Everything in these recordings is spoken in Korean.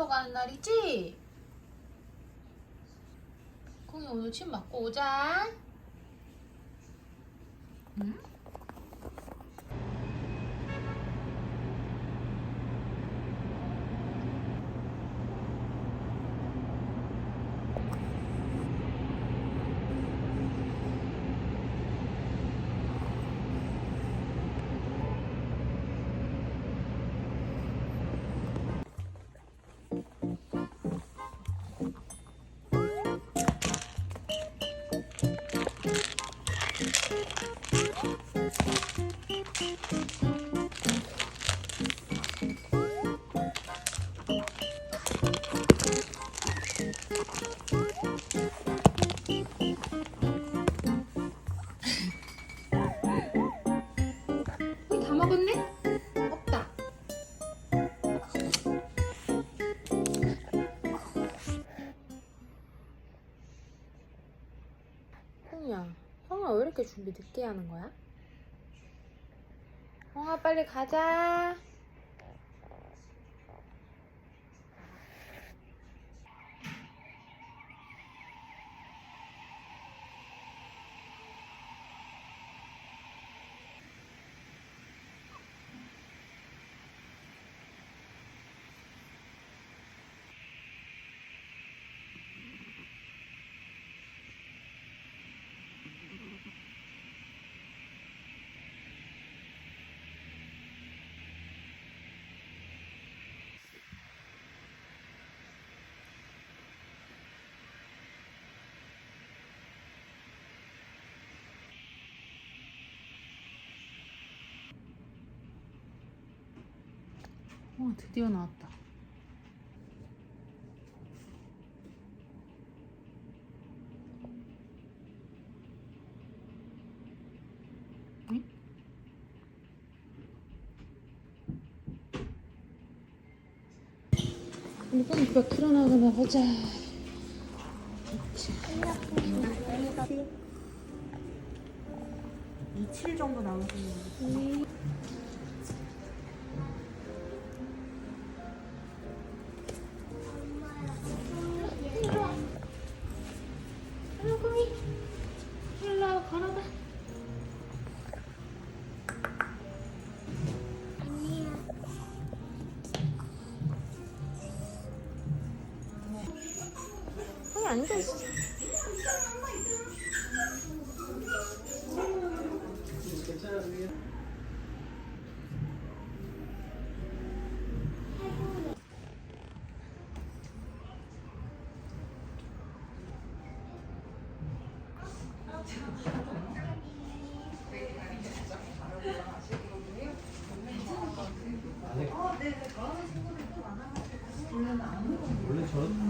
보러 가는 날이지? 콩이 오늘 침 맞고 오자. 응? 다 먹었네? 없다. 콩이야, 형아 왜 이렇게 준비 늦게 하는 거야? 형아 빨리 가자. 어, 드디어 나왔다. 응? 뽕이 누가 일어나거나 보자. 이칠 정도 나오시면 일로 뽕이 앉아있어. 원래 저런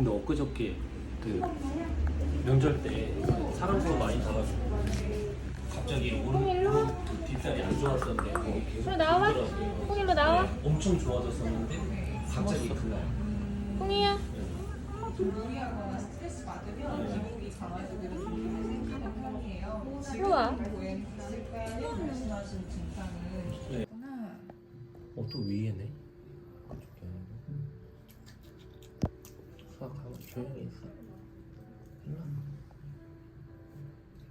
근데 엊그저께 그 명절 때 사람 수가 많이 잡아서 갑자기 오른 그 뒷살이 안 좋았었는데 거기 계속 나와. 콩일로 나와. 네, 엄청 좋아졌었는데 갑자기 그날 콩이야. 스트레스 받으면 편이에요. 지금? 말씀하신 증상은 네. 어 또 위에네 있어 일로 와.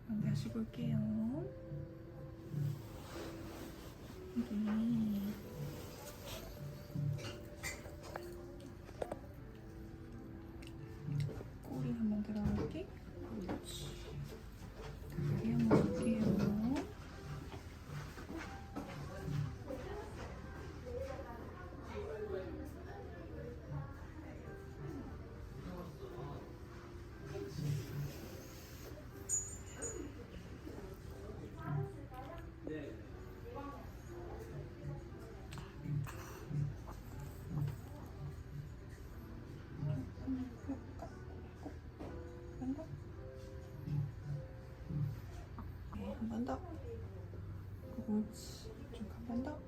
그럼 다시 볼게요. 여기 한 번. 네, 한번 더. 그렇지. 쭉한번 더.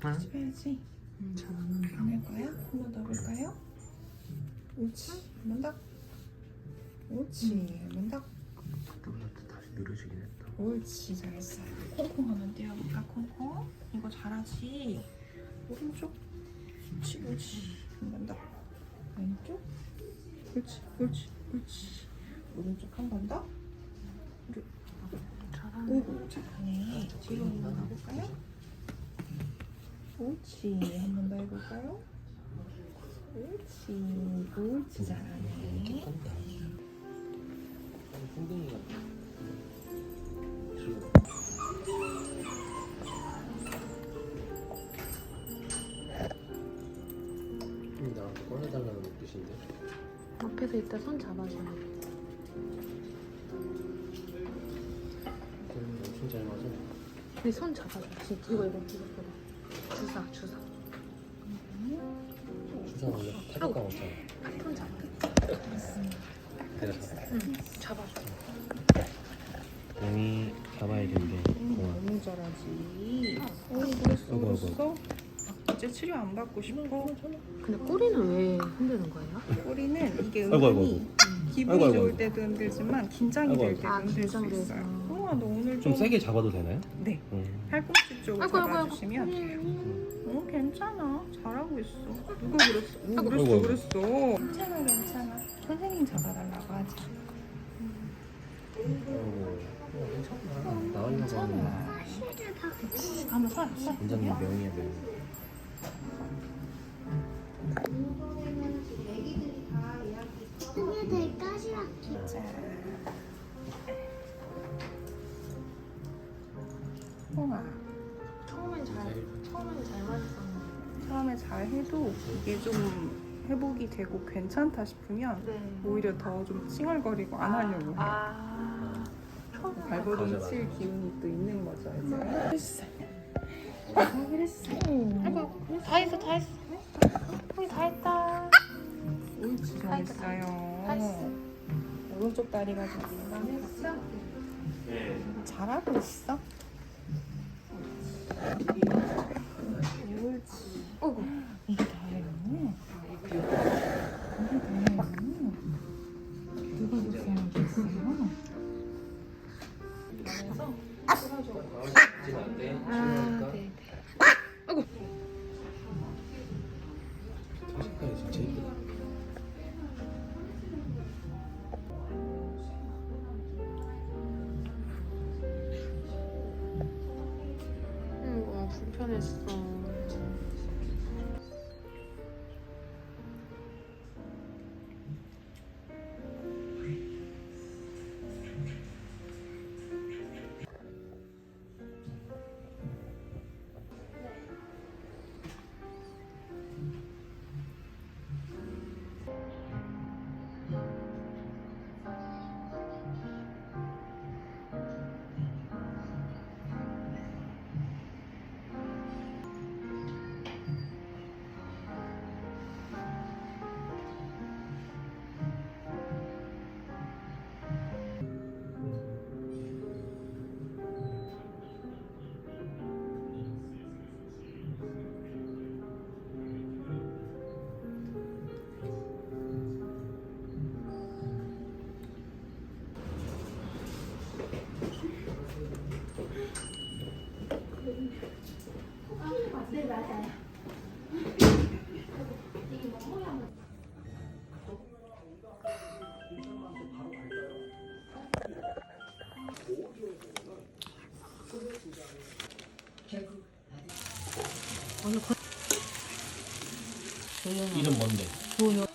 다시 빼야지. 잘하는 거. 안할 거야? 한 번 더 볼까요? 옳지. 한번 더. 옳지. 한번 더. 조금더 다시 누르시긴 했다. 옳지. 잘했어요. 콩콩 한번 띄워볼까, 콩콩? 이거 잘하지? 오른쪽. 옳지. 옳지. 한번 더. 왼쪽. 옳지. 옳지. 옳지. 오른쪽 한 번 더. 잘하네. 오고 잘하네. 뒤로 한번 가볼까요? 옳지. 한 번 더 해볼까요? 옳지. 옳지. 잘하네. 엉덩이가 꺼내달라는 뜻인데 앞에서 이따 손 잡아줘. 엄청 잘 맞아 근데 손 잡아줘. 진짜 이거 이거 이거 이거. 주사 주사. 주사 원래 타격감 없잖아 손 잡아. 내가 잡아 응. 잡아줘. 공이 잡아야겠는데 공아 너무 잘하지. 어, 그랬어. 아이고, 그랬 어? 아, 이제 치료 안 받고 싶어. 근데 꼬리는 왜 흔드는 거예요? 꼬리는 이게 아이고, 아이고, 은근히 기분이 아이고, 아이고, 좋을 아이고. 때도 흔들지만 긴장이 아이고, 될 아이고. 때도 아, 흔들 수 긴장돼서. 있어요. 우와, 너 오늘 좀 좀 세게 잡아도 되나요? 네. 음. 팔꿈치 쪽을 아이고, 아이고, 아이고. 잡아주시면 돼요. 음. 어, 괜찮아. 잘하고 있어. 누가 그랬어? 오, 아이고, 그랬어, 아이고. 그랬어. 괜찮아, 괜찮아. 선생님 잡아달라고 하지. 어, 괜찮아 나이가 많으면 한번 서, 서. 원장님 명이야 명 자. 잘 해도 이게 좀 회복이 되고 괜찮다 싶으면 네. 오히려 더 좀 칭얼거리고 안 하려고 해요. 아. 발버둥 맞아, 칠 기운이 또 있는 거죠, 이제. 그랬어. 아, 그랬어. 아이고 다 했어 다 했어. 우리 다 했다. 옳지, 잘했어요. 했어. 오른쪽 다리가 좀 민감했어? 네 잘하고 있어? 어이구. 이게 다예요. 이게 다예요. 누가? 아 네. 색깔이 진짜 이쁘다 응, 어, 불편했어. 이름 뭔데? 뭐요?